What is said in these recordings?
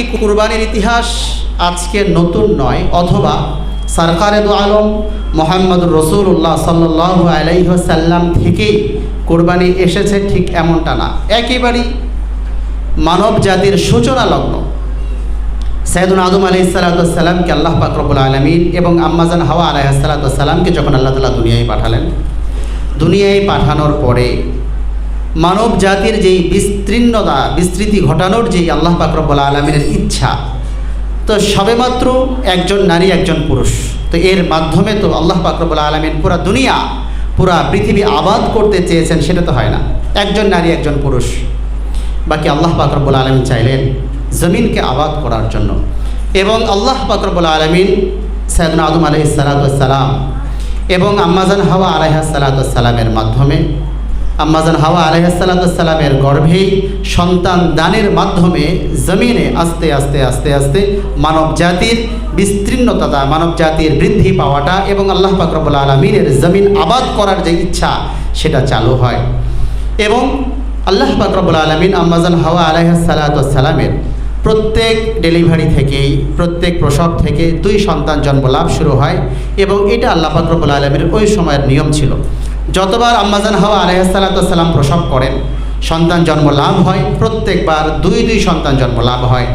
নাকি কুরবানির ইতিহাস আজকে নতুন নয়, অথবা সরকারে দু আলম মোহাম্মদুর রসুল্লাহ সাল্লাহ আলাইসাল্লাম থেকেই কোরবানি এসেছে ঠিক এমনটা না। একেবারেই মানব জাতির সূচনা লগ্ন সৈয়দুল আদম আলি সালাতামকে আল্লাহ পাকরবুল আলমিন এবং আম্মাজান হাওয়া আলাইসালাতামকে যখন আল্লাহ তালা দুনিয়ায় পাঠালেন, দুনিয়ায় পাঠানোর পরে মানব জাতির যেই বিস্তীর্ণতা, বিস্তৃতি ঘটানোর যেই আল্লাহ পাকরবুল আলমিনের ইচ্ছা, তো সবেমাত্র একজন নারী, একজন পুরুষ। তো এর মাধ্যমে তো আল্লাহ পাকরবুল আলমিন পুরা দুনিয়া, পুরা পৃথিবী আবাদ করতে চেয়েছেন, সেটা তো হয় না। একজন নারী, একজন পুরুষ। বাকি আল্লাহ পাকরবুল আলমিন চাইলেন জমিনকে আবাদ করার জন্য। এবং আল্লাহ পাকরবুল আলমিন সৈয়দনা আদম আলহ সালাতাম এবং আম্মাজান হাওয়া আলাইহা সালাতামের মাধ্যমে আম্মাজান হাওয়া আলহাসাল্লামের গর্ভেই সন্তান দানের মাধ্যমে জমিনে আস্তে আস্তে আস্তে আস্তে মানব জাতির বিস্তীর্ণতা মানব জাতির বৃদ্ধি পাওয়াটা এবং আল্লাহ পাকরবুল আলমিনের জমিন আবাদ করার যে ইচ্ছা, সেটা চালু হয়। এবং আল্লাহ পাকরবুল আলমিন আম্মাজান হাওয়া আলহাসাল্লামের প্রত্যেক ডেলিভারি থেকেই, প্রত্যেক প্রসব থেকে দুই সন্তান জন্ম লাভ শুরু হয় এবং এটা আল্লাহ পাকরবুল আলমীর ওই সময়ের নিয়ম ছিল। যতবার আম্মাজান হাওয়া আলহাসাল্লাম প্রসব করেন, সন্তান জন্ম লাভ হয়, প্রত্যেকবার দুই দুই সন্তান জন্ম লাভ হয়।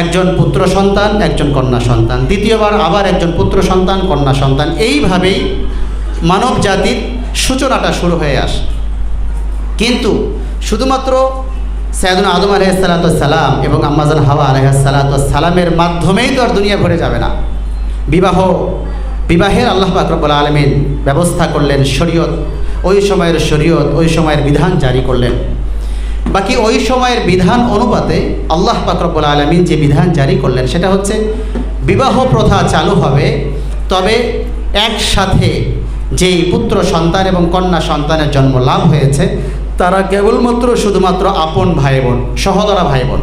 একজন পুত্র সন্তান, একজন কন্যা সন্তান। দ্বিতীয়বার আবার একজন পুত্র সন্তান, কন্যা সন্তান। এইভাবেই মানব জাতির সূচনাটা শুরু হয়ে আসে। কিন্তু শুধুমাত্র সৈয়দুল আদম আলহাসাল্লাম এবং আম্মাজান হাওয়া আলহাসাল্লামের মাধ্যমেই তো আর দুনিয়া ভরে যাবে না। বিবাহ, বিবাহের আল্লাহ পাকরবুল আলমিন ব্যবস্থা করলেন শরীয়ত ওই সময়ের শরীয়ত, ওই সময়ের বিধান জারি করলেন। বাকি ওই সময়ের বিধান অনুপাতে আল্লাহ পাকরবুল আলমিন যে বিধান জারি করলেন, সেটা হচ্ছে বিবাহ প্রথা চালু হবে, তবে একসাথে যেই পুত্র, সন্তান এবং কন্যা সন্তানের জন্ম লাভ হয়েছে, তারা কেবলমাত্র শুধুমাত্র আপন ভাই বোন সহদরা ভাই বোন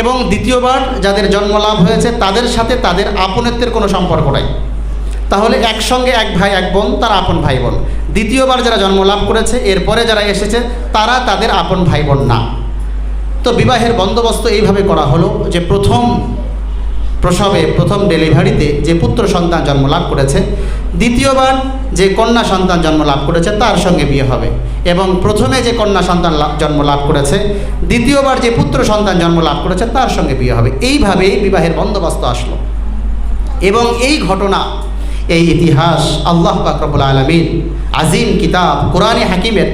এবং দ্বিতীয়বার যাদের জন্ম লাভ হয়েছে, তাদের সাথে তাদের আপনত্বের কোনো সম্পর্ক নাই। তাহলে একসঙ্গে এক ভাই এক বোন তারা আপন ভাই বোন দ্বিতীয়বার যারা জন্ম লাভ করেছে এরপরে যারা এসেছে তারা তাদের আপন ভাই বোন না। তো বিবাহের বন্দোবস্ত এইভাবে করা হলো যে প্রথম প্রসবে প্রথম ডেলিভারিতে যে পুত্র সন্তান জন্ম লাভ করেছে দ্বিতীয়বার যে কন্যা সন্তান জন্ম লাভ করেছে তার সঙ্গে বিয়ে হবে। এবং প্রথমে যে কন্যা সন্তান জন্ম লাভ করেছে দ্বিতীয়বার যে পুত্র সন্তান জন্ম লাভ করেছে তার সঙ্গে বিয়ে হবে। এইভাবেই বিবাহের বন্দোবস্ত আসলো। এবং এই ঘটনা এই ইতিহাস আল্লাহ বাকরবুল আলমিন আজিম কিতাব কোরআনে হাকিমের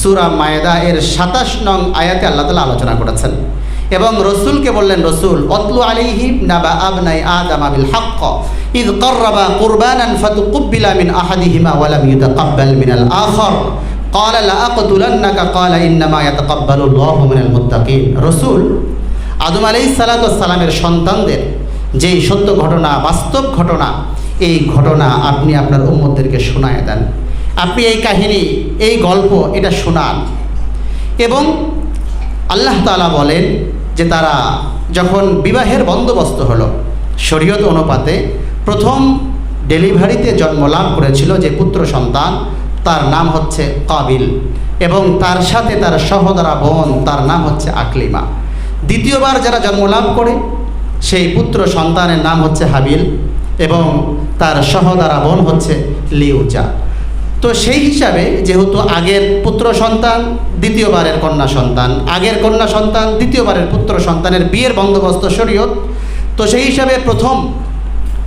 সুরা মায়দা এর সাতাশ নং আয়াতে আল্লাহ তালা আলোচনা করেছেন এবং রসুলকে বললেন রসুল অতলু আলিহিম নাবা আবনাই আদম আবিল হক ইদ করবা কুরবানান ফাতুকুব্বিলা মিন আহাদিহিমা ওয়ালাম ইউতাকাব্বাল মিনাল আখর قال لأقتلنك قال إنما يتقبل الله من المتقين রসুল আদম আলাইহিস সালাতু সালামের সন্তানদের যেই সত্য ঘটনা বাস্তব ঘটনা এই ঘটনা আপনি আপনার উম্মতদেরকে শোনায় দেন। আপনি এই কাহিনী, এই গল্প এটা শোনান। এবং আল্লাহ তালা বলেন যে তারা যখন বিবাহের বন্দোবস্ত হলো, শরীয়ত অনুপাতে প্রথম ডেলিভারিতে জন্ম লাভ করেছিল যে পুত্র সন্তান, তার নাম হচ্ছে কাবিল এবং তার সাথে তার সহদরা বোন, তার নাম হচ্ছে আকলিমা। দ্বিতীয়বার যারা জন্ম লাভ করে, সেই পুত্র সন্তানের নাম হচ্ছে হাবিল এবং তার সহদারা বোন হচ্ছে লিউজা তো সেই হিসাবে যেহেতু আগের পুত্র সন্তান, দ্বিতীয়বারের কন্যা সন্তান, আগের কন্যা সন্তান, দ্বিতীয়বারের পুত্র সন্তানের বিয়ের বন্দোবস্ত শরীয়ত, তো সেই হিসাবে প্রথম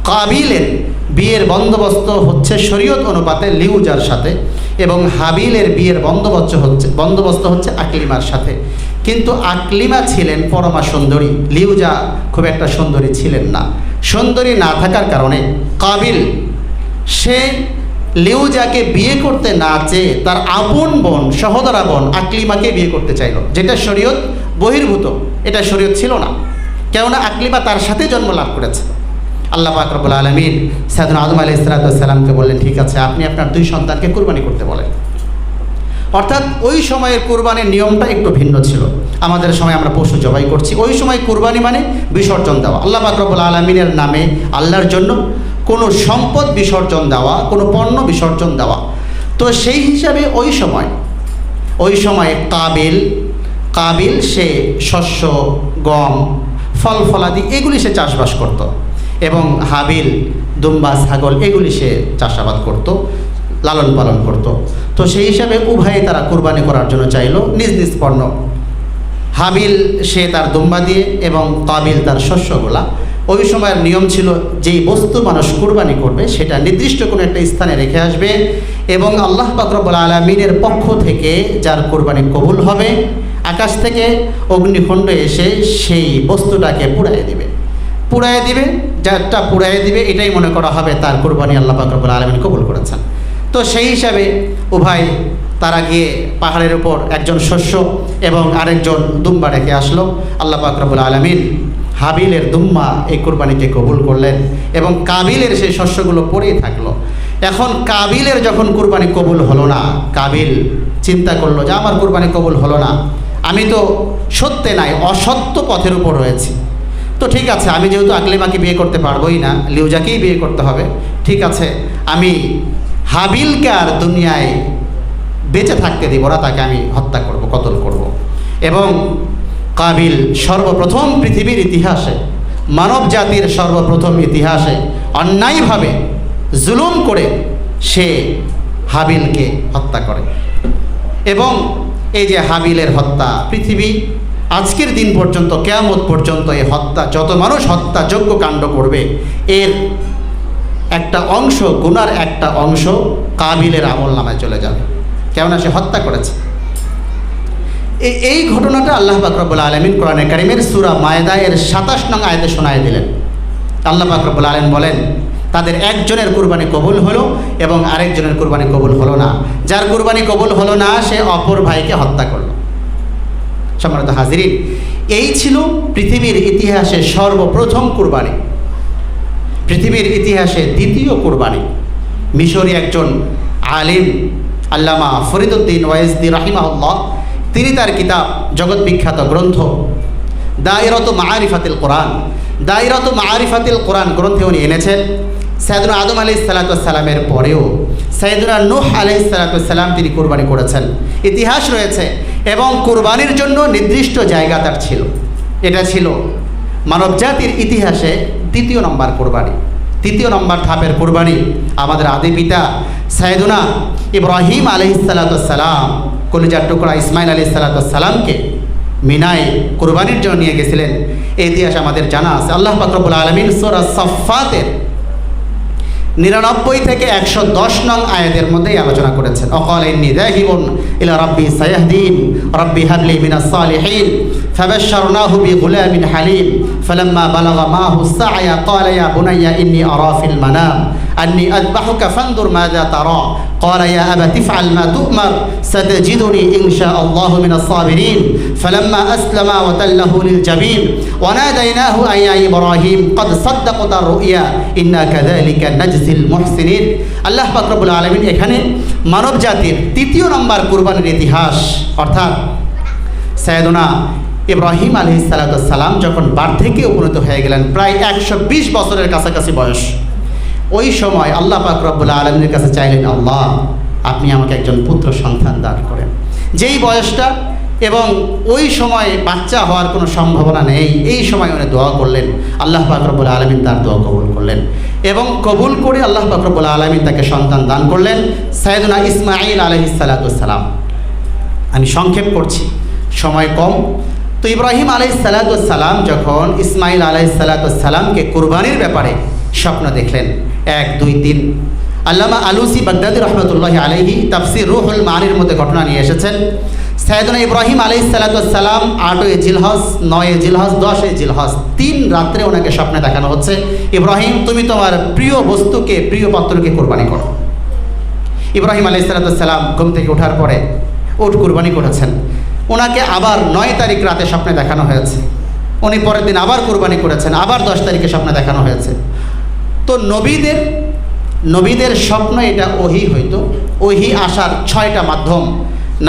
কাবিলের বিয়ের বন্দোবস্ত হচ্ছে শরীয়ত অনুপাতে লিউজার সাথে এবং হাবিলের বিয়ের বন্দোবস্ত হচ্ছে বন্দোবস্ত হচ্ছে আকলিমার সাথে। কিন্তু আকলিমা ছিলেন পরমা সুন্দরী। লিউজা খুব একটা সুন্দরী ছিলেন না। সুন্দরী না থাকার কারণে কাবিল, সে লিউজাকে বিয়ে করতে না চেয়ে তার আপন বোন, সহদরা বোন আকলিমাকে বিয়ে করতে চাইল, যেটা শরীয়ত বহির্ভূত, এটা শরীয়ত ছিল না। কেননা আকলিমা তার সাথে জন্ম লাভ করেছে। আল্লাহ পাকরবুল আলমিন সাদুন আদম আলি ইসরাতামকে বললেন, ঠিক আছে, আপনি আপনার দুই সন্তানকে কুরবানি করতে বলেন। অর্থাৎ ওই সময়ের কোরবানির নিয়মটা একটু ভিন্ন ছিল। আমাদের সময় আমরা পশু জবাই করছি। ওই সময় কোরবানি মানে বিসর্জন দেওয়া। আল্লাহ পাকরবুল আলমিনের নামে আল্লাহর জন্য কোনো সম্পদ বিসর্জন দেওয়া, কোনো পণ্য বিসর্জন দেওয়া। তো সেই হিসাবে ওই সময় ওই সময় কাবিল কাবিল সে শস্য, গম, ফল ফলাদি এগুলি সে চাষবাস করত। এবং হাবিল, দুম্বা, ছাগল এগুলি সে চাষাবাদ করত, লালন পালন করত। তো সেই হিসাবে উভয়ে তারা কুরবানি করার জন্য চাইলো, নিজ নিজ পণ্য। হাবিল সে তার দুম্বা দিয়ে এবং কাবিল তার শস্যগুলা ওই সময়ের নিয়ম ছিল, যেই বস্তু মানুষ কুরবানি করবে, সেটা নির্দিষ্ট কোনো একটা স্থানে রেখে আসবে এবং আল্লাহ পাকরবুল আলমিনের পক্ষ থেকে যার কোরবানি কবুল হবে, আকাশ থেকে অগ্নিখণ্ড এসে সেই বস্তুটাকে পুড়াইয়ে দিবে। পুড়াইয়ে দিবে, যারটা পুড়াইয়ে দিবে, এটাই মনে করা হবে তার কোরবানি আল্লাহ পাকরবুল আলমিন কবুল করেছেন। তো সেই হিসাবে উভয় তারা গিয়ে পাহাড়ের উপর একজন শস্য এবং আরেকজন দুম্বা রেখে আসলো। আল্লাহ পাকরবুল আলমিন হাবিলের দুম্মা এই কোরবানিকে কবুল করলেন এবং কাবিলের সেই শস্যগুলো পড়েই থাকল। এখন কাবিলের যখন কোরবানি কবুল হলো না, কাবিল চিন্তা করল যে আমার কোরবানি কবুল হলো না। আমি তো সত্যে নাই, অসত্য পথের উপর রয়েছি। তো ঠিক আছে, আমি যেহেতু আকলিমাকে বিয়ে করতে পারবোই না, লিউজাকেই বিয়ে করতে হবে। ঠিক আছে, আমি হাবিলকে আর দুনিয়ায় বেঁচে থাকতে দিব না, তাকে আমি হত্যা করব, কতল করব। এবং কাবিল সর্বপ্রথম পৃথিবীর ইতিহাসে, মানব জাতির সর্বপ্রথম ইতিহাসে অন্যায়ভাবে জুলুম করে সে হাবিলকে হত্যা করে। এবং এই যে হাবিলের হত্যা, পৃথিবী আজকের দিন পর্যন্ত, কেয়ামত পর্যন্ত এই হত্যা, যত মানুষ হত্যাযোগ্য কাণ্ড করবে, এর একটা অংশ গুনার একটা অংশ কাবিলের আমল নামায় চলে যাবে। কেননা সে হত্যা করেছে। এই ঘটনাটা আল্লাহ বাকরবুল আলমিন কোরআনে কারিমের সুরা মায়দা এর সাতাশ নং আয়তে শোনায় দিলেন। আল্লাহ বাকরবুল আলম বলেন, তাদের একজনের কুরবানি কবুল হলো এবং আরেকজনের কুরবানি কবুল হলো না। যার কুরবানি কবুল হলো না, সে অপর ভাইকে হত্যা করল। সম্মানিত হাজিরিন, এই ছিল পৃথিবীর ইতিহাসে সর্বপ্রথম কুরবানি। পৃথিবীর ইতিহাসে দ্বিতীয় কুরবানি। মিশরি একজন আলিম, আল্লামা ফরিদুদ্দিন ওয়াইজদি রাহিমাহুল্লাহ, তিনি তার কিতাব জগৎ বিখ্যাত গ্রন্থ দায়রত মাআরিফাতিল কোরআন। দায়রত মাআরিফাতিল কোরআন গ্রন্থে উনি এনেছেন সৈয়দুল আদম আলি সালাতামের পরেও। সৈয়দুল নুহ আলি সালাতাম তিনি কোরবানি করেছেন। ইতিহাস রয়েছে এবং কোরবানির জন্য নির্দিষ্ট জায়গা তার ছিল। এটা ছিল মানবজাতির ইতিহাসে তৃতীয় নম্বর কোরবানি। তৃতীয় নম্বর থাপের কোরবানি আমাদের আদি পিতা সাইদুনা ইব্রাহিম আলহিসাল্লাম কলিজার টুকরা ইসমাইল আলি সালাতামকে মিনায় কোরবানির জন্য নিয়ে গেছিলেন। এই ইতিহাস আমাদের জানা আছে, আল্লাহ ফাকরবুল আলমিন সোরা সফাতের নিরানব্বই থেকে একশো দশ নং আয়াতের মধ্যেই আলোচনা করেছেন। অকল ইন্নি দাহিবুন ইলা রব্বি সায়াহদিন, রব্বি হাবলি মিনাস সালিহিন, ফাবাশশারনাহু হালিম فلما بلغ معه السعي قال يا بني إني أرى في المنام أني أذبحك فانظر ماذا ترى قال يا أبت افعل ما تؤمر ستجدني إن شاء الله من الصابرين فلما أسلم وتله للجبين وناديناه أن يا إبراهيم قد صدقت الرؤيا إنا كذلك نجزي المحسنين আল্লাহ পাকরবুল আলমিন এখানে মানব জাতির তৃতীয় নম্বর কুরবানির ইতিহাস অর্থাৎ সৈয়দনা ইব্রাহিম আলহি সালাম যখন বার্ধক্যে উপনীত হয়ে গেলেন, প্রায় একশো বিশ বছরের কাছাকাছি বয়স। ওই সময় আল্লাহ পাক রব্বুল আলমীর কাছে চাইলেন, আল্লাহ, আপনি আমাকে একজন পুত্র সন্তান দান করেন। যেই বয়সটা এবং ওই সময় বাচ্চা হওয়ার কোনো সম্ভাবনা নেই, এই সময় উনি দোয়া করলেন। আল্লাহ পাকরবুল আলমিন তার দোয়া কবুল করলেন এবং কবুল করে আল্লাহ পাকরবুল আলমিন তাকে সন্তান দান করলেন সাইদুনা ইসমাইল আলহিসাল্লাতুসাল্লাম আমি সংক্ষেপ করছি। সময় কম তো ইব্রাহিম আলাই সালাতাম যখন ইসমাইল আলাই সালাতামকে কুরবানির ব্যাপারে স্বপ্ন দেখলেন, এক, দুই, তিন। আল্লামা আলুসি বাগদাদি রহমতুল্লাহ আলহি তাফসির রুহুল মানির মধ্যে ঘটনা নিয়ে এসেছেন। সাইদুনা ইব্রাহিম আলাই সালাতাম আটই জিলহস নয় জিলহজ, দশই জিলহস তিন রাত্রে ওনাকে স্বপ্নে দেখানো হচ্ছে। ইব্রাহিম, তুমি তোমার প্রিয় বস্তুকে, প্রিয় পাত্রকে কোরবানি করো। ইব্রাহিম আলাই সালাতাম ঘুম থেকে ওঠার পরে উট কুরবানি করেছেন। ওনাকে আবার নয় তারিখ রাতে স্বপ্নে দেখানো হয়েছে। উনি পরের দিন আবার কোরবানি করেছেন, আবার দশ তারিখে স্বপ্নে দেখানো হয়েছে। তো নবীদের নবীদের স্বপ্ন এটা ওহি হইতো, ওহি আসার ছয়টা মাধ্যম।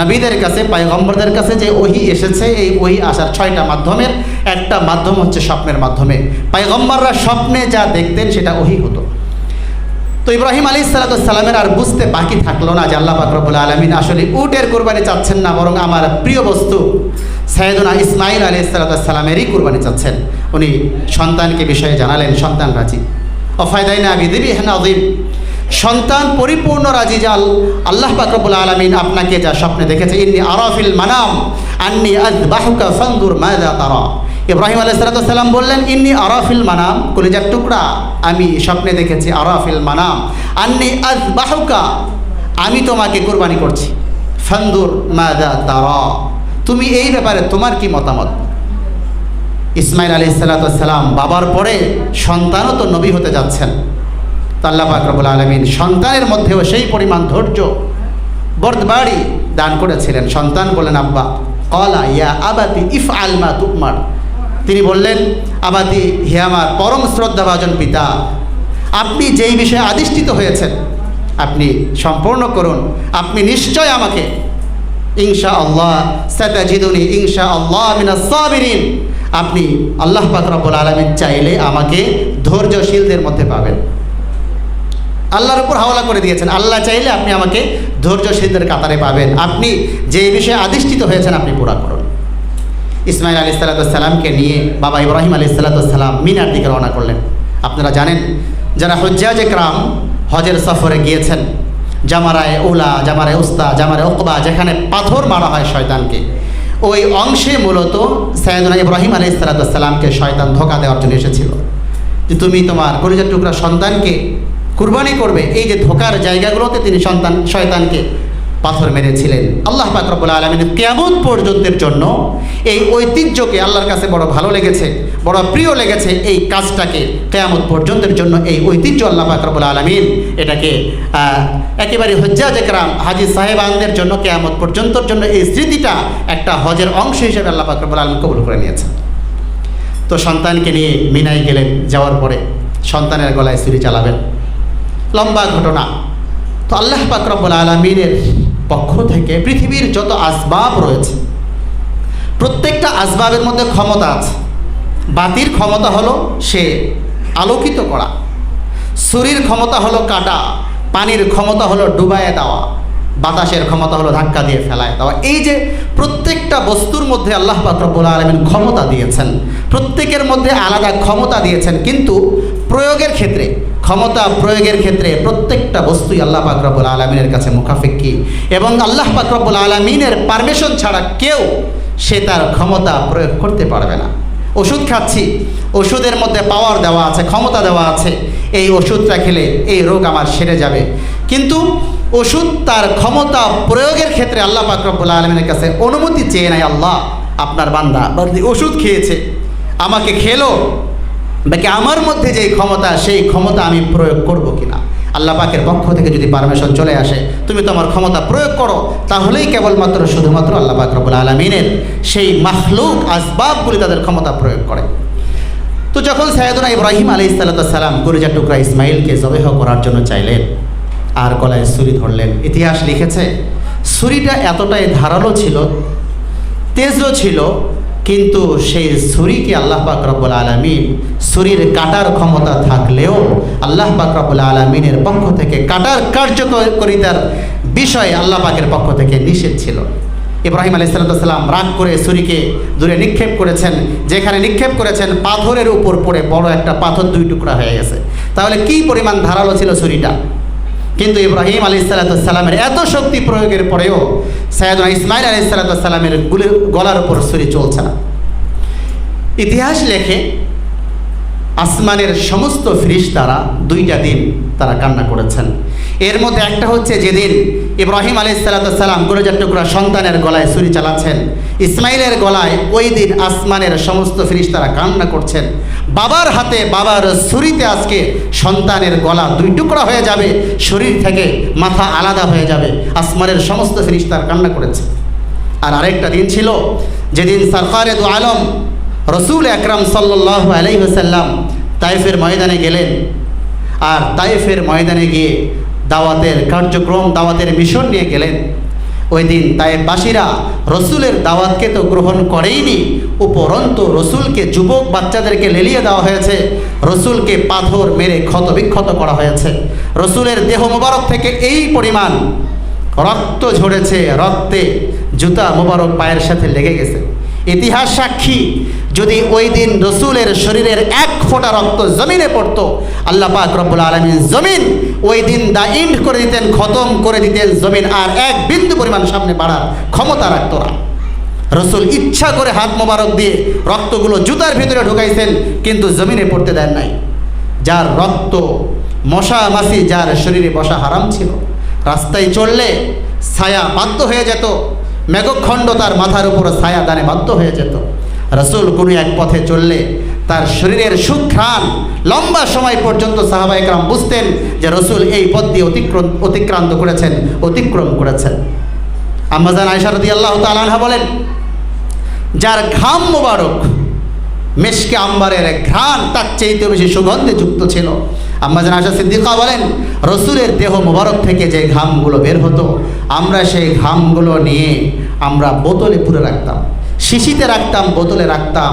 নবীদের কাছে, পায়গম্বরদের কাছে যে ওহি এসেছে, এই ওহি আসার ছয়টা মাধ্যমের একটা মাধ্যম হচ্ছে স্বপ্নের মাধ্যমে। পায়গম্বররা স্বপ্নে যা দেখতেন সেটা ওহি হতো। তো ইব্রাহিম আলী সালাতামের আর বুঝতে বাকি থাকল না যে আল্লাহ বাকরবুল আলমিন আসলে উটের কোরবানি চাচ্ছেন না, বরং আমার প্রিয় বস্তু সাইদুনা ইসমাইল আলী সালাতামেরই কোরবানি চাচ্ছেন। উনি সন্তানকে বিষয়ে জানালেন, সন্তান রাজি। অফায়দাইনা আবি দেবী হেন সন্তান পরিপূর্ণ রাজি জাল আল্লাহ পাকরবুল আলমিন আপনাকে যা স্বপ্নে দেখেছে। ইন্নি আরাফিল মানাম, আন্নি আজ বাহুকা ফন্দুর মায়দা তারা। ইব্রাহিম আলাইসালাম বললেন, ইন্নি আরাফিল মানাম। কলিজার টুকরা, আমি স্বপ্নে দেখেছি আরাফিল মানাম। আন্নি আজ বাহুকা আমি তোমাকে কোরবানি করছি। ফন্দুর মায়দা তারা, তুমি এই ব্যাপারে তোমার কি মতামত? ইসমাইল আলি সাল্লাম বাবার পরে সন্তানও তো নবী হতে যাচ্ছেন। তো আল্লাহ পাকরবুল আলমিন সন্তানের মধ্যেও সেই পরিমাণ ধৈর্য, বর্দবাড়ি দান করেছিলেন। সন্তান বললেন, আব্বা কলা ইয়া আবাতি ইফ আলমা তুকমার তিনি বললেন আবাতি হে আমার পরম শ্রদ্ধাভাজন পিতা, আপনি যেই বিষয়ে আদিষ্ঠিত হয়েছেন, আপনি সম্পূর্ণ করুন। আপনি নিশ্চয় আমাকে। ইনশা আল্লাহ সাতাজিদুনি ইনশা আল্লাহ মিনাস সাবিরিন। আপনি আল্লাহ পাক রব্বুল আলামিন চাইলে আমাকে ধৈর্যশীলদের মধ্যে পাবেন। আল্লাহর উপর হাওলা করে দিয়েছেন। আল্লাহ চাইলে আপনি আমাকে ধৈর্যশীলদের কাতারে পাবেন। আপনি যে বিষয়ে আদিষ্ঠিত হয়েছেন, আপনি পুরা করুন। ইসমাইল আলি সাল্লাতামকে নিয়ে বাবা ইব্রাহিম আলি সাল্লাতাম মিনার দিকে রওনা করলেন। আপনারা জানেন, যারা হজ্জাজে ক্রাম হজের সফরে গিয়েছেন, জামারায় ওলা জামারায় উস্তা, জামারায় ওকবা যেখানে পাথর মারা হয় শয়তানকে, ওই অংশে মূলত সাইদুনা ইব্রাহিম আলি সাল্লাতামকে শয়তান ধোকা দেওয়ার জন্য এসেছিল। যে তুমি তোমার কলিজার টুকরা সন্তানকে কুরবানি করবে, এই যে ধোকার জায়গাগুলোতে তিনি সন্তান, শয়তানকে পাথর মেরেছিলেন। আল্লাহ পাকরবুল আলমিন কেমন পর্যন্তের জন্য এই ঐতিহ্যকে আল্লাহর কাছে বড় ভালো লেগেছে, বড় প্রিয় লেগেছে এই কাজটাকে কেয়ামত পর্যন্তের জন্য এই ঐতিহ্য আল্লাহ পাকরবুল আলমিন এটাকে একেবারে হজ্জাজ একরাম হাজি সাহেবানদের জন্য কেয়ামত পর্যন্তর জন্য এই স্মৃতিটা একটা হজের অংশ হিসেবে আল্লাহ পাকরবুল আলম কবুল করে নিয়েছে তো সন্তানকে নিয়ে মিনায় গেলেন, যাওয়ার পরে সন্তানের গলায় ছুরি চালাবেন। লম্বা ঘটনা। তো আল্লাহ পাকরবুল আলমিনের পক্ষ থেকে পৃথিবীর যত আসবাব রয়েছে, প্রত্যেকটা আসবাবের মধ্যে ক্ষমতা আছে। বাতির ক্ষমতা হলো সে আলোকিত করা। ছুরির ক্ষমতা হলো কাটা। পানির ক্ষমতা হলো ডুবায়ে দেওয়া। বাতাসের ক্ষমতা হলো ধাক্কা দিয়ে ফেলায় দেওয়া। এই যে প্রত্যেকটা বস্তুর মধ্যে আল্লাহ পাকরবুল আলমিন ক্ষমতা দিয়েছেন, প্রত্যেকের মধ্যে আলাদা ক্ষমতা দিয়েছেন, কিন্তু প্রয়োগের ক্ষেত্রে ক্ষমতা প্রয়োগের ক্ষেত্রে প্রত্যেকটা বস্তুই আল্লাহ পাকরবুল আলমিনের কাছে মুখাফিক্কি এবং আল্লাহ পাকরবুল আলমিনের পারমিশন ছাড়া কেউ সে তার ক্ষমতা প্রয়োগ করতে পারবে না। ওষুধ খাচ্ছি, ওষুধের মধ্যে পাওয়ার দেওয়া আছে, ক্ষমতা দেওয়া আছে, এই ওষুধটা খেলে এই রোগ আমার সেরে যাবে। কিন্তু ওষুধ তার ক্ষমতা প্রয়োগের ক্ষেত্রে আল্লাহ পাকরবুল আলমিনের কাছে অনুমতি চেয়ে নেয় আল্লাহ আপনার বান্দি ওষুধ খেয়েছে, আমাকে খেলো বাকি আমার মধ্যে যেই ক্ষমতা, সেই ক্ষমতা আমি প্রয়োগ করব কিনা? আল্লাহ পাকের পক্ষ থেকে যদি পারমিশন চলে আসে, তুমি তোমার ক্ষমতা প্রয়োগ করো, তাহলেই কেবলমাত্র শুধুমাত্র আল্লাহ পাক রব্বুল আলমিনের সেই মাখলুক আসবাবগুলি তাদের ক্ষমতা প্রয়োগ করে। তো যখন সাইদুনা ইব্রাহিম আলী সাল্লাম গুরুজা টুকরা ইসমাইলকে জবেহ করার জন্য চাইলেন, আর গলায় ছুরি ধরলেন, ইতিহাস লিখেছে, ছুরিটা এতটাই ধারালো ছিল তেজও ছিল কিন্তু সেই ছুরিকে আল্লাহ পাক রব্বুল আলমিন ছুরির কাটার ক্ষমতা থাকলেও আল্লাহ পাক রব্বুল আলমিনের পক্ষ থেকে কাটার কার্যকরিতার বিষয়ে আল্লাহ পাকের পক্ষ থেকে নিষেধ ছিল। ইব্রাহিম আলি সাল্লাম রাগ করে ছুরিকে দূরে নিক্ষেপ করেছেন, যেখানে নিক্ষেপ করেছেন পাথরের উপর পড়ে বড় একটা পাথর দুই টুকরা হয়ে গেছে। তাহলে কি পরিমাণ ধারালো ছিল ছুরিটা? কিন্তু ইব্রাহিম আলি সালাতামের এত শক্তি প্রয়োগের পরেও সায়দনা ইসমাইল আলি গুলে, গলার উপর সুরি চলছে না। ইতিহাস লেখে আসমানের সমস্ত ফ্রিস তারা দুইটা দিন তারা কান্না করেছেন। এর মধ্যে একটা হচ্ছে যেদিন ইব্রাহিম আলি সাল্লাতাম গুরুজার টুকরা সন্তানের গলায় ছুরি চালাচ্ছেন, ইসমাইলের গলায় ওই দিন আসমানের সমস্ত ফ্রিস তারা কান্না করছেন। বাবার হাতে বাবার ছুরিতে আজকে সন্তানের গলা দুই টুকরা হয়ে যাবে, শরীর থেকে মাথা আলাদা হয়ে যাবে, আসমানের সমস্ত ফ্রিস তার কান্না করেছে। আর আরেকটা দিন ছিল, যেদিন সরকারে দু আলম রসুল আকরাম সাল্লাহ আলাইসাল্লাম তাইফের ময়দানে গেলেন। আর তাইফের ময়দানে গিয়ে দাওয়াতের কার্যক্রম, দাওয়াতের মিশন নিয়ে গেলেন। ওই দিন তাইফবাসীরা রসুলের দাওয়াতকে তো গ্রহণ করেইনি, উপরন্ত রসুলকে যুবক বাচ্চাদেরকে লেলিয়ে দেওয়া হয়েছে। রসুলকে পাথর মেরে ক্ষত বিক্ষত করা হয়েছে। রসুলের দেহ মোবারক থেকে এই পরিমাণ রক্ত ঝরেছে, রক্তে জুতা মোবারক পায়ের সাথে লেগে গেছে। ইতিহাস সাক্ষী যদি ওই দিন রসুলের শরীরের এক ফোঁটা রক্ত জমিনে পড়ত, আল্লাহ পাক রব্বুল আলমিন জমিন ওই দিন দা ইন্ড করে দিতেন, খতম করে দিতেন জমিন, আর এক বিন্দু পরিমাণ সামনে বাড়ার ক্ষমতা রাখত না। রসুল ইচ্ছা করে হাত মোবারক দিয়ে রক্তগুলো জুতার ভিতরে ঢুকাইছেন, কিন্তু জমিনে পড়তে দেন নাই। যার রক্ত মশা মাসি যার শরীরে বসা হারাম ছিল। রাস্তায় চললে ছায়া বাধ্য হয়ে যেত, মেঘখণ্ড তার মাথার উপর ছায়া দানে বাধ্য হয়ে যেত। রসুল কোনো এক পথে চললে তার শরীরের সুখ্রাণ লম্বা সময় পর্যন্ত সাহাবাইকরাম বুঝতেন যে রসুল এই পথ দিয়ে অতিক্রম, অতিক্রান্ত করেছেন, অতিক্রম করেছেন। আম্মাজান আয়সারদি আল্লাহ তালানহা বলেন, যার ঘাম মোবারক, মেশকে আম্বারের ঘ্রাণ, তার চেয়েতে বেশি সুগন্ধে যুক্ত ছিল। আম্মাজান আশা সিদ্দিকা বলেন, রসুলের দেহ মোবারক থেকে যে ঘামগুলো বের হতো, আমরা সেই ঘামগুলো নিয়ে আমরা বোতলে পুরে রাখতাম। শিশিতে রাখতাম, বোতলে রাখতাম।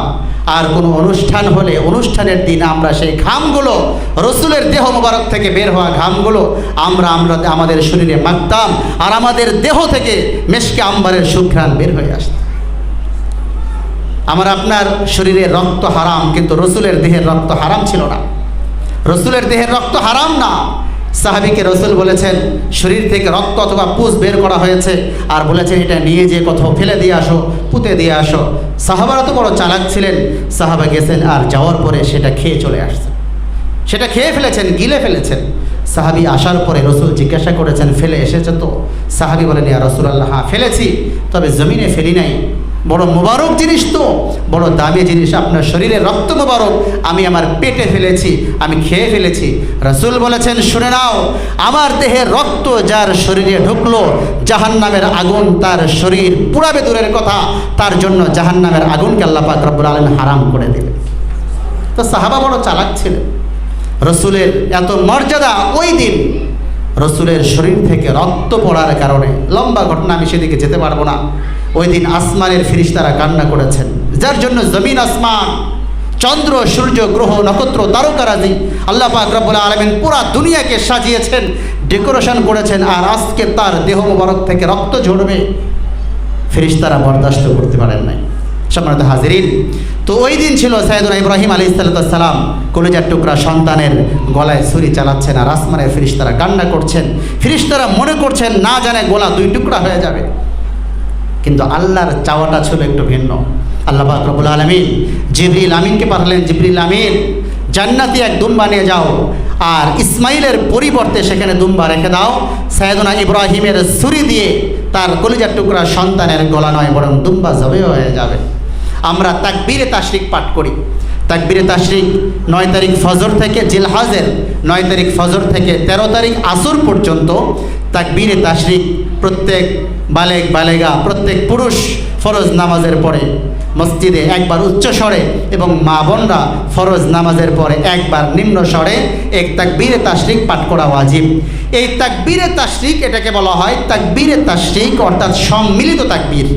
আর কোনো অনুষ্ঠান হলে অনুষ্ঠানের দিন আমরা সেই ঘামগুলো, রসুলের দেহ মোবারক থেকে বের হওয়া ঘামগুলো আমরা আমরা আমাদের শরীরে মাখতাম আর আমাদের দেহ থেকে মেশকে আম্বারের সুঘ্রাণ বের হয়ে আসত। আমার আপনার শরীরে রক্ত হারাম, কিন্তু রসুলের দেহের রক্ত হারাম ছিল না। রসুলের দেহের রক্ত হারাম না। সাহাবিকে রসুল বলেছেন, শরীর থেকে রক্ত অথবা পুষ বের করা হয়েছে। আর বলেছেন, এটা নিয়ে যে কোথাও ফেলে দিয়ে আসো, পুঁতে দিয়ে আসো। সাহাবারা তো বড় চালাক ছিলেন। সাহাবা গেছেন আর যাওয়ার পরে সেটা খেয়ে চলে আসছে সেটা খেয়ে ফেলেছেন, গিলে ফেলেছেন। সাহাবি আসার পরে রসুল জিজ্ঞাসা করেছেন, ফেলে এসেছে তো? সাহাবি বলেন, ইয়া রসুল আল্লাহ হ্যাঁ ফেলেছি, তবে জমিনে ফেলি নাই। বড় মোবারক জিনিস তো, বড় দামি জিনিস। আপনার শরীরে রক্ত মোবারক, আমি আমার পেটে ফেলেছি, আমি খেয়ে ফেলেছি। রসুল বলেছেন, শুনে নাও, আমার দেহে রক্ত যার শরীরে ঢুকলো জাহান নামের আগুন তার শরীর পুরাবে দূরের কথা। তার জন্য জাহান নামের আগুনকে আল্লাহ পাক রব্বুল আলম হারাম করে দিলেন। তো সাহাবা বড় চালাক ছিলেন। রসুলের এত মর্যাদা ওই দিন রসুলের শরীর থেকে রক্ত পড়ার কারণে লম্বা ঘটনা আমি সেদিকে যেতে পারব না। ওই দিন আসমানের ফিরিস্তারা কান্না করেছেন। যার জন্য জমিন আসমান, চন্দ্র, সূর্য, গ্রহ, নক্ষত্র, তারকারাজি আল্লাহ পাক রব্বুল আলমিন পুরা দুনিয়াকে সাজিয়েছেন, ডেকোরেশন করেছেন আর আজকে তার দেহ মোবারক থেকে রক্ত ঝরবে। ফেরিস্তারা বরদাস্ত করতে পারেন নাই। সম্মানিত হাজিরিন, তো ওই দিন ছিল সাইদুল ইব্রাহিম আলী সালাম কলেজার টুকরা সন্তানের গলায় ছুরি চালাচ্ছেন আর আসমানের ফিরিস্তারা কান্না করছেন। ফিরিস্তারা মনে করছেন, না জানে গলা দুই টুকরা হয়ে যাবে। কিন্তু আল্লাহর চাওয়াটা ছিল একটু ভিন্ন। আল্লাহ রবুল আলমিন জিবরিল আমিনকে পাঠালেন, জিবরিল আমিন, জান্নাতি এক দুম্বা নিয়ে যাও আর ইসমাইলের পরিবর্তে সেখানে দুম্বা রেখে দাও। সায়দনা ইব্রাহিমের ছুরি দিয়ে তার কলিজার টুকরা সন্তানের গলা নয়, বরং দুম্বা জবে হয়ে যাবে। আমরা তাকবীরে তাশরিক পাঠ করি। তাকবীরে তাশরিক নয় তারিখ ফজর থেকে জিলহাজের, নয় তারিখ ফজর থেকে ১৩ তারিখ আসর পর্যন্ত তাকবীরে তাশরিক প্রত্যেক বালেক বালেগা, প্রত্যেক পুরুষ ফরজ নামাজের পরে মসজিদে একবার উচ্চ স্বরে এবং মা বোনরা ফরজ নামাজের পরে একবার নিম্ন স্বরে এক তাকবীরে তাশরিক পাঠ করা ওয়াজিব। এই তাকবীরে তাশরিক এটাকে বলা হয় তাকবীরে তাশরিক, অর্থাৎ সম্মিলিত তাকবীর।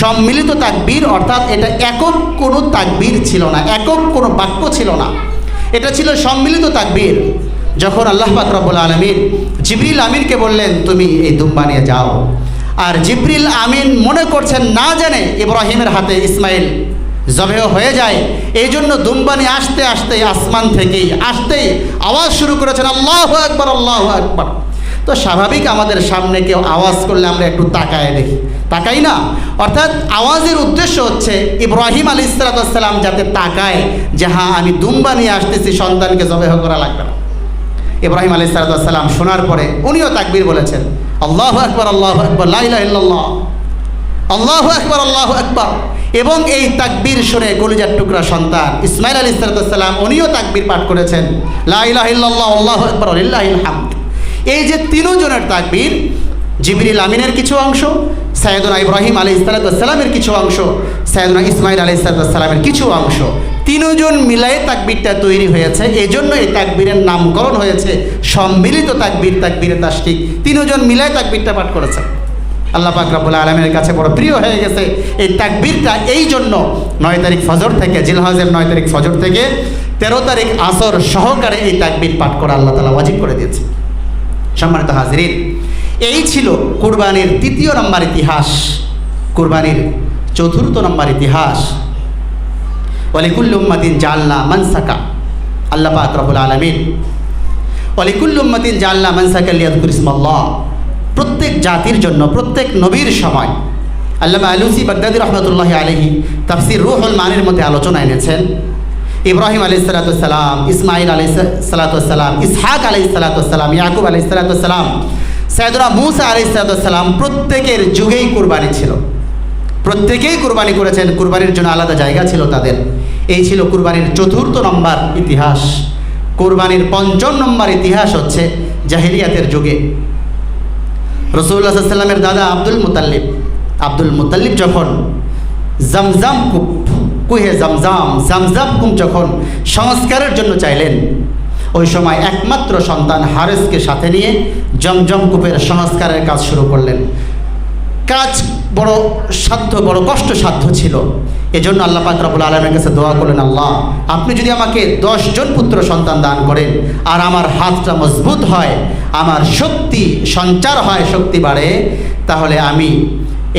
সম্মিলিত তাকবীর, অর্থাৎ এটা একক কোনো তাকবীর ছিল না, একক কোনো বাক্য ছিল না। এটা ছিল সম্মিলিত তাকবীর। যখন আল্লাহ পাক রব্বুল আলমিন জিবরিল আমিনকে বললেন, তুমি এই দুম্বা নিয়ে যাও। আর জিব্রিল আমিন মনে করছেন না জানে ইব্রাহিমের হাতে ইসমাইল জবেহ হয়ে যায়। এই জন্য দুম্বানি আসতে আসতে আসমান থেকেই আসতেই আওয়াজ শুরু করেছেন, আল্লাহ একবার আল্লাহ একবার তো স্বাভাবিক আমাদের সামনে কেউ আওয়াজ করলে আমরা একটু তাকায় দেখি। তাকাই না? অর্থাৎ আওয়াজের উদ্দেশ্য হচ্ছে ইব্রাহিম আলী ইসলাতাম যাতে তাকায় যে হ্যাঁ আমি দুম্বা নিয়ে আসতেছি, সন্তানকে জবেহ করা লাগবে না। ইব্রাহিম আলী সালাতাম শোনার পরে উনিও তাকবীর বলেছেন, আল্লাহ আকবর আল্লাহ আকবর লাইল্লাহ আল্লাহ আকবর আল্লাহ আকবর। এবং এই তাকবীর শুনে কলিজার টুকরা সন্তান ইসমাইল আলী সালাতাম উনিও তাকবীর পাঠ করেছেন আল্লাহ আকবর হামদ। এই যে তিনজনের তাকবীর, জিবরিল আমিনের কিছু অংশ সাইদুনা ইব্রাহিম আলী ইসালাতামের কিছু অংশ সাইদুনা ইসমাইল আলী ইসালাতামের কিছু অংশ। তিনজন মিলাই তাকবীরটা তৈরি হয়েছে এই জন্য এই তাকবীরের নামকরণ হয়েছে, সম্মিলিত তাকবীর, তাকবীরে তাস্টিক তিনজন মিলাই তাকবীরটা পাঠ করেছে। আল্লাহ পাক রাবুল আলমের কাছে বড় প্রিয় হয়ে গেছে। এই তাকবীরটা এই জন্য নয় তারিখ ফজর থেকে, জিলহাজের নয় তারিখ ফজর থেকে তেরো তারিখ আসর সহকারে এই তাকবীর পাঠ করা আল্লাহ তালা ওয়াজিব করে দিয়েছে। সম্মানিত হাজরিন এই ছিল কুরবানির তৃতীয় নম্বর ইতিহাস, কুরবানির চতুর্থ নম্বর ইতিহাস। ওয়ালিকুল্ল উম্মাদিন জাল্লা মানসাকা, আল্লাহ পাক রব্বুল আলামিন। ওয়ালিকুল্ল উম্মাদিন জাল্লা মানসাকা লিয়াদকুর ইসমাল্লাহ, প্রত্যেক জাতির জন্য, প্রত্যেক নবীর সময়। আল্লামা আলুসি বাগদাদি রহমতুল্লাহ আলহি তাফসির রুহুল মানের মধ্যে আলোচনা এনেছেন। ইব্রাহিম আলি সালাতাম ইসমাইল আলি সালাতাম ইসহাক আলি সালাতাম ইয়াকুব আলি সালাতাম সৈয়দরা মুসা আলি সালাতাম প্রত্যেকের যুগেই কুরবানি ছিল। প্রত্যেকেই কুরবানি করেছেন, কুরবানির জন্য আলাদা জায়গা ছিল তাদের। এই ছিল কুরবানির চতুর্থ নম্বর ইতিহাস। কুরবানির পঞ্চম নম্বর ইতিহাস হচ্ছে জাহিলিয়াতের যুগে। রসুল্লাহ সাল্লামের দাদা আব্দুল মুতাল্লিব আব্দুল মুতাল্লিব যখন জমজম কূপ, কুহে জমজাম, জমজম কুম যখন সংস্কারের জন্য চাইলেন ওই সময় একমাত্র সন্তান হারেসকে সাথে নিয়ে জমজম কূপের সংস্কারের কাজ শুরু করলেন। কাজ বড় সাধ্য, বড় কষ্ট সাধ্য ছিল। এজন্য আল্লাহ পাক রব্বুল আলমের কাছে দোয়া করলেন, আল্লাহ, আপনি যদি আমাকে জন পুত্র সন্তান দান করেন আর আমার হাতটা মজবুত হয়, আমার শক্তি, সঞ্চার হয় শক্তি বাড়ে, তাহলে আমি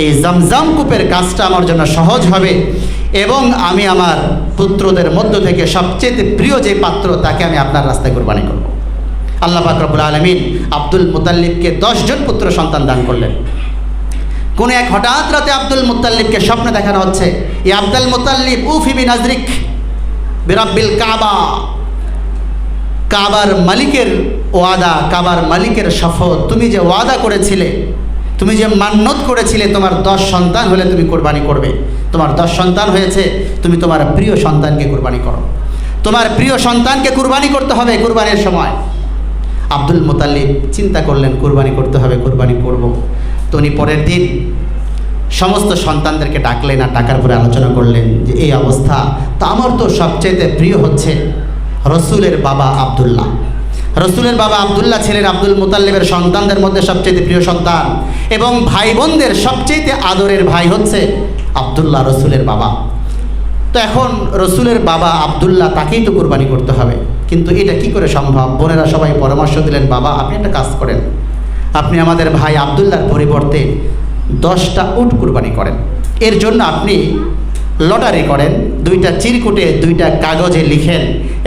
এই জমজম কূপের কাজটা আমার জন্য সহজ হবে এবং আমি আমার পুত্রদের মধ্য থেকে সবচেয়ে প্রিয় যে পাত্র, তাকে আমি আপনার রাস্তায় কোরবানি করব। আল্লাহ পাক রব্বুল আলমিন আব্দুল মুতাল্লিবকে জন পুত্র সন্তান দান করলেন। কোন এক হঠাৎ রাতে আব্দুল মুতাল্লিবকে স্বপ্নে দেখানো হচ্ছে এই আব্দুল মুতাল্লিব উফিবি নাজরিক বিরাব্বিল কাবা। কাবার মালিকের ওয়াদা, কাবার মালিকের শপথ, তুমি যে ওয়াদা করেছিলে তুমি যে মান্যত করেছিলে তোমার দশ সন্তান হলে তুমি কোরবানি করবে। তোমার দশ সন্তান হয়েছে, তুমি তোমার প্রিয় সন্তানকে কোরবানি করো। তোমার প্রিয় সন্তানকে কুরবানি করতে হবে কুরবানির সময়। আব্দুল মোতাল্লিব চিন্তা করলেন, কুরবানি করতে হবে, কুরবানি করব। তো উনি পরের দিন সমস্ত সন্তানদেরকে ডাকলেন আর ডাকার পরে আলোচনা করলেন যে, এই অবস্থা তো আমার তো সবচেয়ে প্রিয় হচ্ছে রসুলের বাবা আবদুল্লাহ। রসুলের বাবা আবদুল্লাহ ছিলেন আব্দুল মুতাল্লিবের সন্তানদের মধ্যে সবচেয়ে প্রিয় সন্তান এবং ভাই বোনদের সবচেয়ে আদরের ভাই হচ্ছে আবদুল্লাহ রসুলের বাবা। তো এখন রসুলের বাবা আবদুল্লাহ তাকেই তো কোরবানি করতে হবে। কিন্তু এটা কি করে সম্ভব? বোনেরা সবাই পরামর্শ দিলেন, বাবা, আপনি একটা কাজ করেন। আপনি আমাদের ভাই আবদুল্লার পরিবর্তে দশটা উট কুরবানি করেন। এর জন্য আপনি লটারি করেন, দুইটা চিরকুটে, দুইটা কাগজে লিখেন,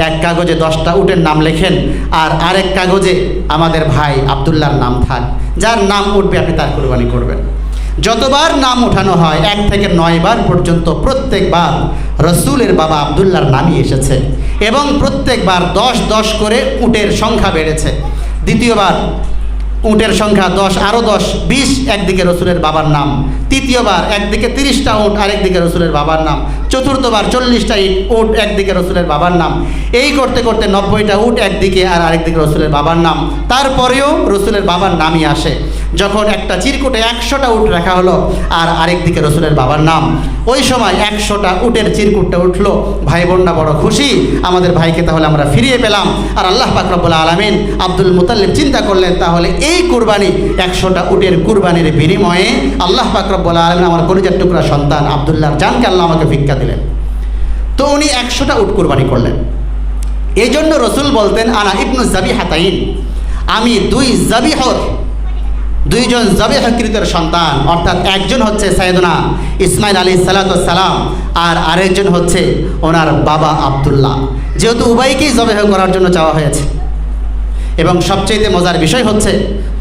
এক কাগজে দশটা উটের নাম লেখেন, আর আরেক কাগজে আমাদের ভাই আবদুল্লার নাম থাক। যার নাম উঠবে আপনি তার কুরবানি করবেন। যতবার নাম উঠানো হয়, এক থেকে নয়বার পর্যন্ত প্রত্যেকবার রসুলের বাবা আবদুল্লার নামই এসেছে এবং প্রত্যেকবার দশ দশ করে উটের সংখ্যা বেড়েছে। দ্বিতীয়বার উটের সংখ্যা দশ, আরও দশ, বিশ, একদিকে রসুলের বাবার নাম। তৃতীয়বার, একদিকে তিরিশটা উট, আরেকদিকে রসুলের বাবার নাম। চতুর্থবার, চল্লিশটা উট, একদিকে রসুলের বাবার নাম। এই করতে করতে নব্বইটা উট একদিকে আর আরেকদিকে রসুলের বাবার নাম। তারপরেও রসুলের বাবার নামই আসে। যখন একটা চিরকুটে একশোটা উট রাখা হলো, আর আরেকদিকে রসুলের বাবার নাম, ওই সময় একশোটা উটের চিরকুটটা উঠল। ভাই বোনরা বড় খুশি, আমাদের ভাইকে তাহলে আমরা ফিরিয়ে পেলাম। আর আল্লাহ পাকরবুল আলমিন আব্দুল মুতাল্লিব চিন্তা করলেন, তাহলে এই কুরবানি, একশোটা উটের কুরবানির বিনিময়ে আল্লাহ পাকরবুল আলমিন আমার কলিজার টুকরা সন্তান আবদুল্লাহ জানকে আল্লাহ আমাকে ভিক্ষা দিলেন। তো উনি একশোটা উট কুরবানি করলেন। এই জন্য রসুল বলতেন, আনা ইবনু জাবি হাতাইন আমি দুই জাবিহর দুইজন জবেহকৃতের সন্তান, অর্থাৎ একজন হচ্ছে সাইদনা ইসমাইল আলী সালাতাম আর আরেকজন হচ্ছে ওনার বাবা আবদুল্লাহ। যেহেতু উভয়কেই জবেহ করার জন্য চাওয়া হয়েছে। এবং সবচেয়ে মজার বিষয় হচ্ছে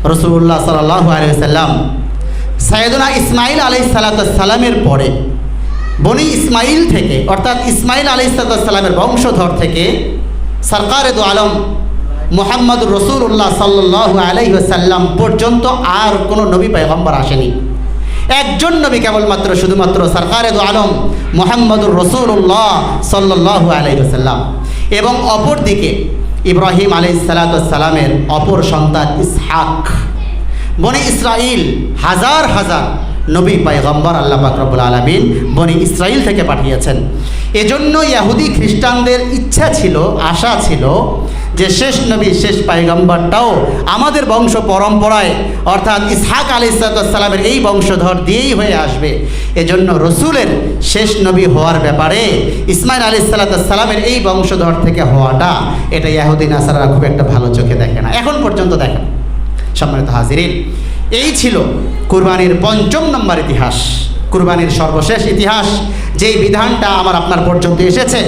রসুল্লাহ সাল্লাহ আলিয়াল্লাম সাইদনা ইসমাইল আলি সালাতামের পরে বনি ইসমাইল থেকে, অর্থাৎ ইসমাইল আলি সালাতামের বংশধর থেকে সরকারে দু আলম মোহাম্মদ রসুল্লাহ সাল্লাহ আলাইসাল্লাম পর্যন্ত আর কোনো নবী পায়গম্বর আসেনি। একজন নবী কেবলমাত্র, শুধুমাত্র সরকারে দু আলম মোহাম্মদুর রসুল্লাহ সাল্লাহ আলাইসাল্লাম এবং অপর দিকে ইব্রাহিম আলি সালাতামের অপর সন্তান ইসহাক। বনে ইসরাইল হাজার হাজার নবী পায়গম্বর আল্লাহ বাকরবুল আলমিন বনি ইসরাইল থেকে পাঠিয়েছেন। এজন্য ইয়াহুদি খ্রিস্টানদের ইচ্ছা ছিল, আশা ছিল যে শেষ নবী, শেষ পায়গম্বরটাও আমাদের বংশ পরম্পরায়, অর্থাৎ ইসহাক আলি সালামের এই বংশধর দিয়েই হয়ে আসবে। এজন্য রসুলের শেষ নবী হওয়ার ব্যাপারে ইসমাইল আলি সালামের এই বংশধর থেকে হওয়াটা, এটা ইয়াহুদ্দিন আসারা খুব একটা ভালো চোখে দেখে না। এখন পর্যন্ত দেখে সম্মানিত হাজিরিন, এই ছিল কুরবানির পঞ্চম নম্বর ইতিহাস। কুরবানির সর্বশেষ ইতিহাস, যেই বিধানটা আমার আপনার পর্যন্ত এসেছে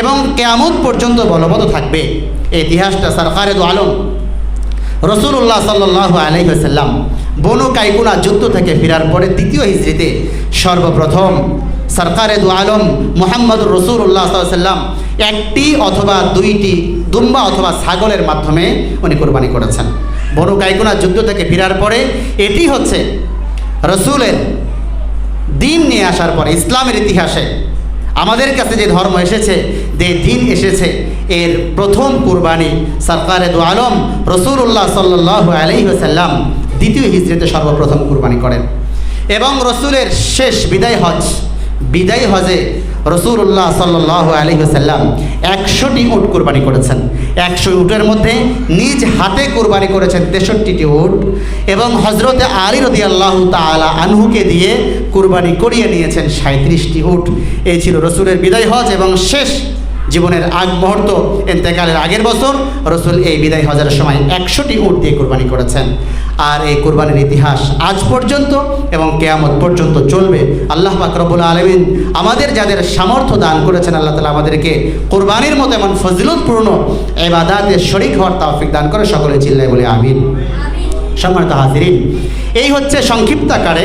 এবং কেয়ামত পর্যন্ত বলবৎ থাকবে। এই ইতিহাসটা সরকারে দু আলম। রসুল্লাহ সাল্লাহ আলহিহাল্লাম বনু কাইকুনা যুদ্ধ থেকে ফেরার পরে দ্বিতীয় হিজড়িতে সর্বপ্রথম সরকারে দু আলম মোহাম্মদ রসুল্লাহ সাল্লাম একটি অথবা দুইটি দুম্বা অথবা ছাগলের মাধ্যমে উনি কোরবানি করেছেন। বনু কাইকুনা যুদ্ধ থেকে ফেরার পরে এটি হচ্ছে রসুলের দিন নিয়ে আসার পরে ইসলামের ইতিহাসে আমাদের কাছে যে ধর্ম এসেছে, যে দিন এসেছে, এর প্রথম কুরবানি সরকারে দু আলম রসুল্লাহ সাল্লাহ আলহিহাল্লাম দ্বিতীয় হিজড়িতে সর্বপ্রথম কুরবানি করেন। এবং রসুলের শেষ বিদায় হজ, বিদায় হজে রসুল্লাহ সাল্লাহ আলহিহাল্লাম একশোটি উট কুরবানি করেছেন। একশো উটের মধ্যে নিজ হাতে কোরবানি করেছেন তেষট্টিটি উট এবং হজরতে আলী রদি আল্লাহ তালা আনহুকে দিয়ে কোরবানি করিয়ে নিয়েছেন সাঁত্রিশটি উট। এই ছিল রসুলের বিদায় হজ এবং শেষ জীবনের আগ মুহূর্ত এতেকালের আগের বছর রসুল এই বিদায় হজের সময় একশোটি উট দিয়ে কোরবানি করেছেন। আর এই কোরবানির ইতিহাস আজ পর্যন্ত এবং কেয়ামত পর্যন্ত চলবে। আল্লাহ পাকরবুল আলমিন আমাদের যাদের সামর্থ্য দান করেছেন, আল্লাহ তালা আমাদেরকে কোরবানির মতো এমন ফজিলতপূর্ণ এবাদাতে শরিক হওয়ার তাওফিক দান করে সকলে চিল্লায় বলে আমিন। সম্মানিত হাজিরিন, এই হচ্ছে সংক্ষিপ্তাকারে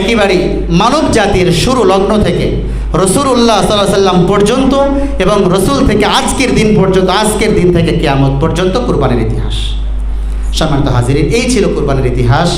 একেবারেই মানব জাতির শুরু লগ্ন থেকে রসুল্লাহ সাল্লাহ সাল্লাম পর্যন্ত এবং রসুল থেকে আজকের দিন পর্যন্ত, আজকের দিন থেকে কেয়ামত পর্যন্ত কোরবানির ইতিহাস। সম্মানিত হাজির এই ছিল কোরবানির ইতিহাস।